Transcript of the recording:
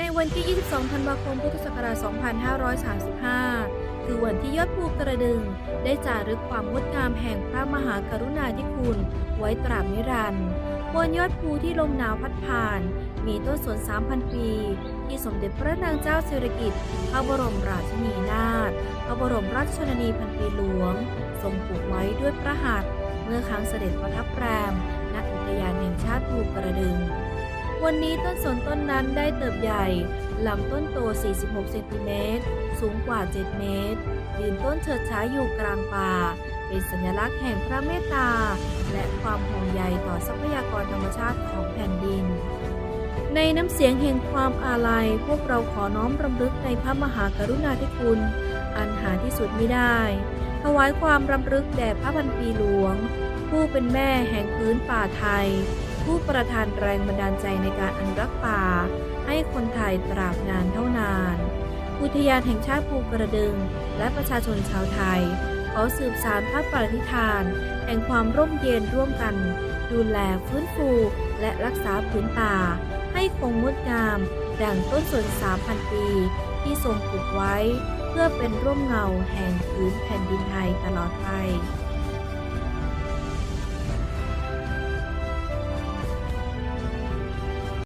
ในวันที่ 22 ธันวาคม พุทธศักราช 2535 คือวันที่ยอดภูกระดึง ได้จารึกความงดงามแห่งพระมหากรุณาธิคุณ ไว้ตราบนิรันดร์บนยอดภูที่ลมหนาวพัดผ่าน มีต้นสน 3,000 ปี ที่สมเด็จพระนางเจ้าสิริกิติ์พระบรมราชินีนาถ พระบรมราชชนนีพันปีหลวง ทรงปลูกไว้ด้วยพระหัตถ์เมื่อครั้งเสด็จประทับแรมณอุทยานแห่งชาติภูกระดึง วันนี้ต้นสนต้นนั้นได้เติบใหญ่ลำต้นโต 46 เซนติเมตร สูงกว่า 7 เมตร ยืนต้นเฉิดฉายอยู่กลางป่า เป็นสัญลักษณ์แห่งพระเมตตา และความห่วงใยต่อทรัพยากรธรรมชาติของแผ่นดิน ในน้ำเสียงแห่งความอาลัย พวกเราขอน้อมรำลึกในพระมหากรุณาธิคุณ อันหาที่สุดไม่ได้ ถวายความรำลึกแด่พระพันปีหลวง ผู้เป็นแม่แห่งพื้นป่าไทย ผู้ประทานแรงบันดาลใจในการอนุรักษ์ป่า ให้คนไทยตราบนานเท่านาน อุทยานแห่งชาติภูกระดึง และประชาชนชาวไทย ขอสืบสารพระปฏิฐาน แห่งความร่มเย็นร่วมกัน ดูแลฟื้นฟูและรักษาพื้นป่า ให้คงงดงาม ดังต้นสน 3,000 ปี ที่ทรงปลูกไว้ เพื่อเป็นร่มเงาแห่งพื้นแผ่นดินไทยตลอดไป